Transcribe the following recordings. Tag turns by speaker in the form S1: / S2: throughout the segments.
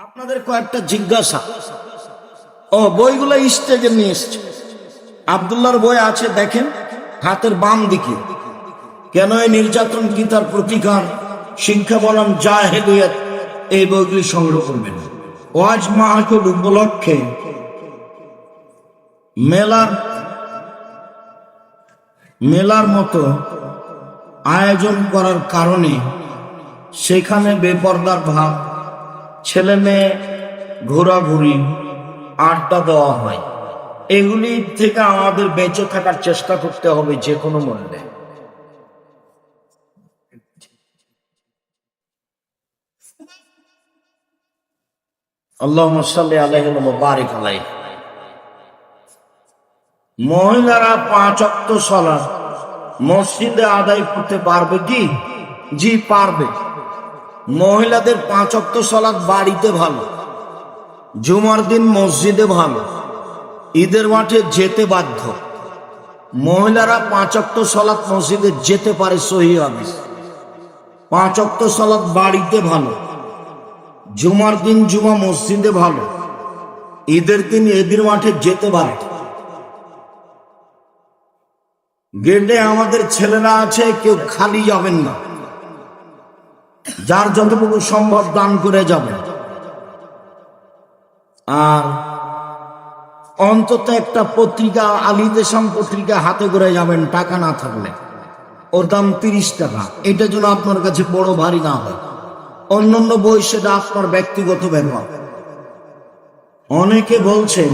S1: আপনাদের কয়েকটা জিজ্ঞাসা। ও, বইগুলো স্টেজে নিয়ে এসছে। আবদুল্লাহর বই আছে, দেখেন, হাতের বাম দিকে। কেন এই নির্যাতন কি তার প্রতিকার? শিক্ষা বনাম জাহেলিয়াত, এই বইগুলি সংগ্রহ করবেন। ওয়াজ মাহফিল উপলক্ষে মেলার মেলার মতো আয়োজন করার কারণে সেখানে বেপর্দার ভাব ছেলে মেয়ে ঘোরাঘুরি, আড্ডা দেওয়া হয়। এগুলি থেকে আমাদের বেঁচে থাকার চেষ্টা করতে হবে যে কোনো মূল্যে। আল্লাহ বারিক আলাইহি। মহিলারা পাঁচ অক্ত সলাৎ মসজিদে আদায় করতে পারবে কি? জি, পারবে। মহিলাদের পাঁচ অক্ত সলাৎ বাড়িতে ভালো, জুমার দিন মসজিদে ভালো, ঈদের মাঠে যেতে বাধ্য। মহিলারা পাঁচ অক্ত সলাৎ মসজিদে যেতে পারে সহি পাঁচ অক্ত সলাৎ বাড়িতে ভালো, জুমার দিন জুমা মসজিদে ভালো, ঈদের দিন ঈদের মাঠে যেতে পারে। গেটে আমাদের ছেলেরা আছে, কেউ খালি যাবেন না। যার যতটুকু সম্ভব দান করে যাবে। আর অন্তত একটা পত্রিকা আলী দেশাম পত্রিকা হাতে করে যাবেন, টাকা না থাকলে। ওর দাম তিরিশ টাকা। এটা যেন আপনার কাছে বড় ভারী না হয়। অন্যান্য বই সেটা আপনার ব্যক্তিগত ব্যবহার। অনেকে বলছেন,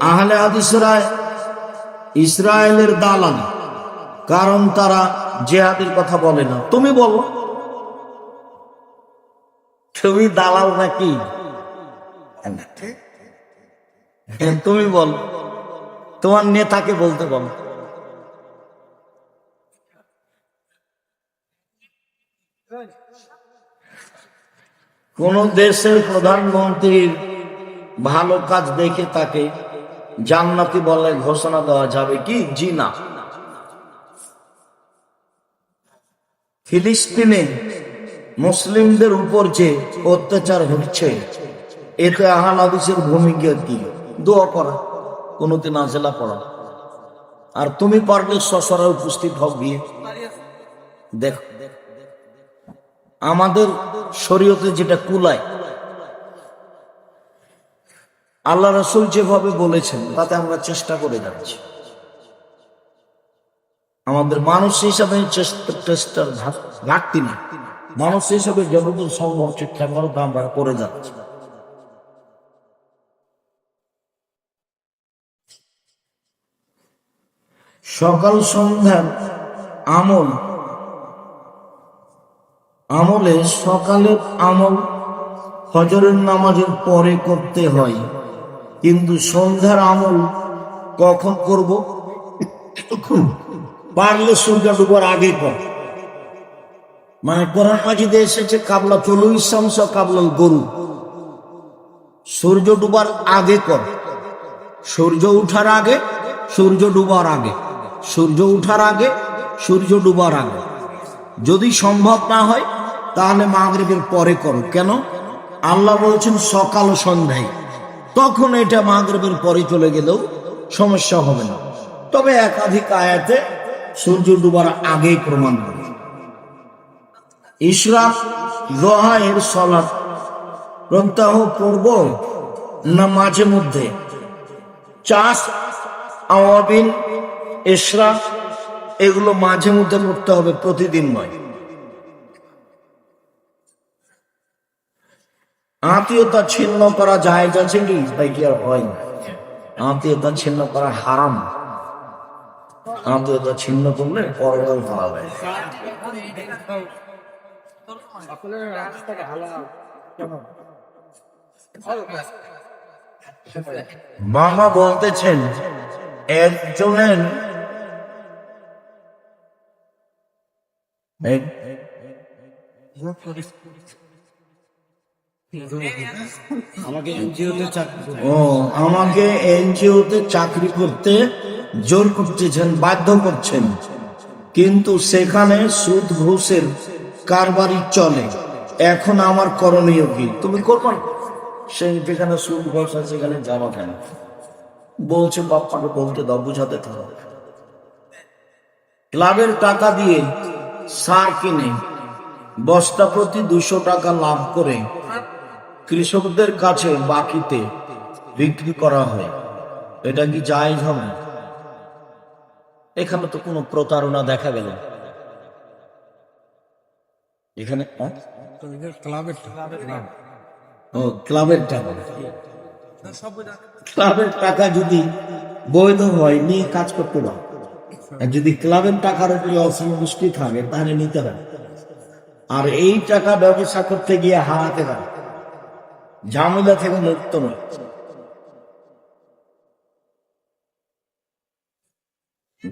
S1: আহলে হাদিসরা ইসরায়েলের দালাল, কারণ তারা জেহাদের কথা বলে না। তুমি বলো। তুমি দালাল নাকি? হ্যাঁ, তুমি বল। তোমার নেতাকে বলতে বল। কোন দেশের প্রধানমন্ত্রীর ভালো কাজ দেখে তাকে জান্নাতি বলে ঘোষণা দেওয়া যাবে কি? জি না। ফিলিস্তিনে মুসলিমদের উপর যে অত্যাচার হচ্ছে, এতে আহাল হাদিসের ভূমিকা কি? দোয়া করা কোনোদিন আজেলা পড়া। আর তুমি পারলে সসরা উপস্থিত হও গিয়ে। দেখ, আমাদের শরীয়তে যেটা কুলায়, আল্লাহ রসুল যেভাবে বলেছেন, তাতে আমরা চেষ্টা করে যাচ্ছি। আমাদের মানুষ হিসাবে চেষ্টা, চেষ্টার ঘাটতি না মানুষ হিসাবে যতদূর সম্ভব চেষ্টা করো তা আমরা করে যাচ্ছি সকাল সন্ধ্যার আমল। আমলে সকালের আমল হজরের নামাজের পরে করতে হয়। কিন্তু সন্ধ্যার আমল কখন করব? পারলে সূর্য ডুবার আগে কর মানে কোরআন মাজিদে এসেছে, কাবলা চলু ইসলামস কাবলাল গরু। সূর্য ডুবার আগে কর। সূর্য উঠার আগে, সূর্য ডুবার আগে। সূর্য উঠার আগে, সূর্য ডুবার আগে। যদি সম্ভব না হয়, তাহলে মাগরিবের পরে করো। কেন? আল্লাহ বলছেন, সকাল সন্ধ্যায়। তখন এটা মাগরিবের পরে চলে গেলেও সমস্যা হবে না। তবে একাধিক আয়াতে সূর্য ডুবার আগেই প্রমাণ করে। ইশরাক দোহা এর সলাৎ প্রত্যাহ করব না মাঝে মধ্যে। চাষ, আওয়াবিন, ইশরাক, এগুলো মাঝে মধ্যে করতে হবে প্রতিদিন নয়। আত্মীয়তা ছিন্ন করা যায় যাচ্ছে কি? তাই কি আর হয় না। আত্মীয়তা ছিন্ন করা হারাম। আত্মীয়তা ছিন্ন করলে পরকাল করা যায় মামা বলতেছেন একজনের
S2: আমাকে এনজিওতে চাকরি
S1: ও আমাকে এনজিওতে চাকরি করতে জোর করতেছেন বাধ্য করছেন। কিন্তু সেখানে সুদ ঘুষের কারবারি চলে? এখন আমার করণীয় কি? তুমি করবা? না। সে যেখানে সুদ বসা সেখানে যাওয়া কেন? বলছে, বাপ্পাকে বলতে দাও, বুঝাতে থাকো। ক্লাবের টাকা দিয়ে সার কিনে বস্তা প্রতি দুশো টাকা লাভ করে কৃষকদের কাছে বাকিতে বিক্রি করা হয়। এটা কি জায়েজ হবে? এখানে তো কোনো প্রতারণা দেখা গেল। এখানে? ও ক্লাবের টাকা। ক্লাবের টাকা যদি বৈধ হয় নিয়ে কাজ করতে দাও আর যদি ক্লাবের টাকার উপরে অসন্তুষ্টি থাকে তাহলে নিতে হবে আর এই টাকা ব্যবসা করতে গিয়ে হারাতে পারে। ঝামেলা থেকে মুক্ত নয়।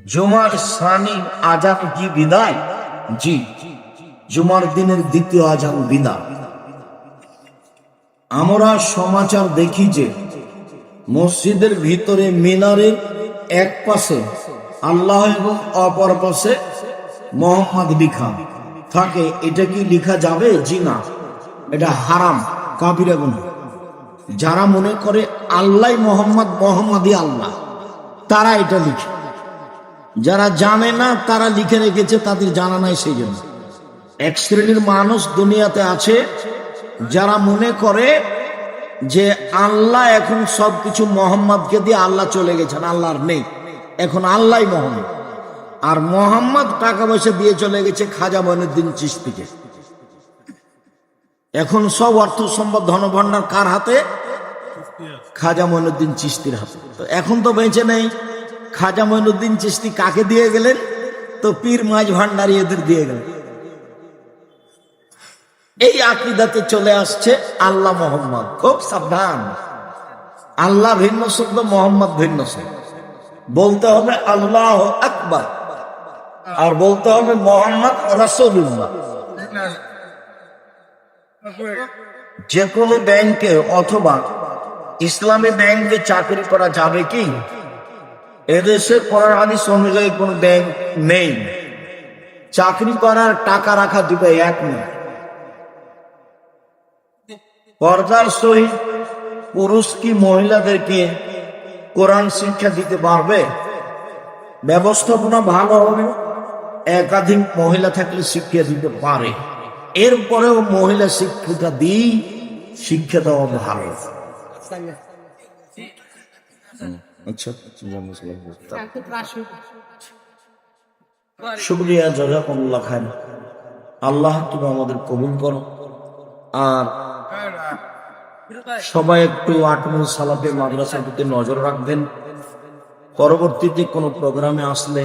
S1: জুমার সানি আজান কি বিদায়? জি। জুমার দিনের দ্বিতীয় আজান বিদায় আমরা সমাচার দেখি যে মসজিদের ভিতরে মিনারের এক পাশে আল্লাহ এবং অপর পাশে মোহাম্মদ লিখা। থাকে, এটা কি লিখা যাবে? জি না। এটা হারাম কাবিরা যারা মনে করে আল্লাহ মোহাম্মদ, মোহাম্মদই আল্লাহ, তারা এটা লিখে। যারা জানে না, তারা লিখে রেখেছে, তাদের জানা নাই সেই জন্য এক শ্রেণির মানুষ দুনিয়াতে আছে যারা মনে করে যে আল্লাহ এখন সবকিছু মোহাম্মদকে দিয়ে আল্লাহ চলে গেছেন আল্লাহর নেই। এখন আল্লাহ মোহাম্মদ। আর মোহাম্মদ টাকা পয়সা দিয়ে চলে গেছে খাজা মইনুদ্দিন চিস্তিকে এখন সব অর্থ সম্পদ ধনভাণ্ডার কার হাতে? খাজা মইনুদ্দিন চিস্তির হাতে। তো এখন তো বেঁচে নেই। খাজা মইনুদ্দিন চিস্তি কাকে দিয়ে গেলেন? তো পীর মাঝ ভান্ডারি এদের দিয়ে গেলেন। এই আকিদাতে চলে আসছে আল্লাহ মোহাম্মদ। খুব সাবধান। আল্লাহ ভিন্ন শব্দ মোহাম্মদ ভিন্ন শব্দ বলতে হবে আল্লাহ আকবার। আর বলতে হবে মোহাম্মদ রাসূলুল্লাহ। যে কোনো ব্যাংকে অথবা ইসলামী ব্যাংকে চাকরি করা যাবে কি? এদেশে কোরআন হাদিস অনুযায়ী কোনো ব্যাংক নেই। চাকরি করার টাকা রাখা দিবে এক মিনিট পর্দার সহিত পুরুষ কি মহিলাদেরকে কোরআন শিক্ষা দিতে পারবে? ব্যবস্থাপনা ভালো হবে একাধিক মহিলা থাকলে শিক্ষা দিতে পারে। এরপরেও মহিলা শিক্ষিকা দিই শিক্ষা দেওয়া ভালো। আচ্ছা শুক্রিয়া জাজাকুমুল্লাহ খান আল্লাহ তুমি আমাদের কবুল করো। আর সবাই একটু আটমুল সালাতে মাদ্রাসার প্রতি নজর রাখবেন। পরবর্তীতে কোনো প্রোগ্রামে আসলে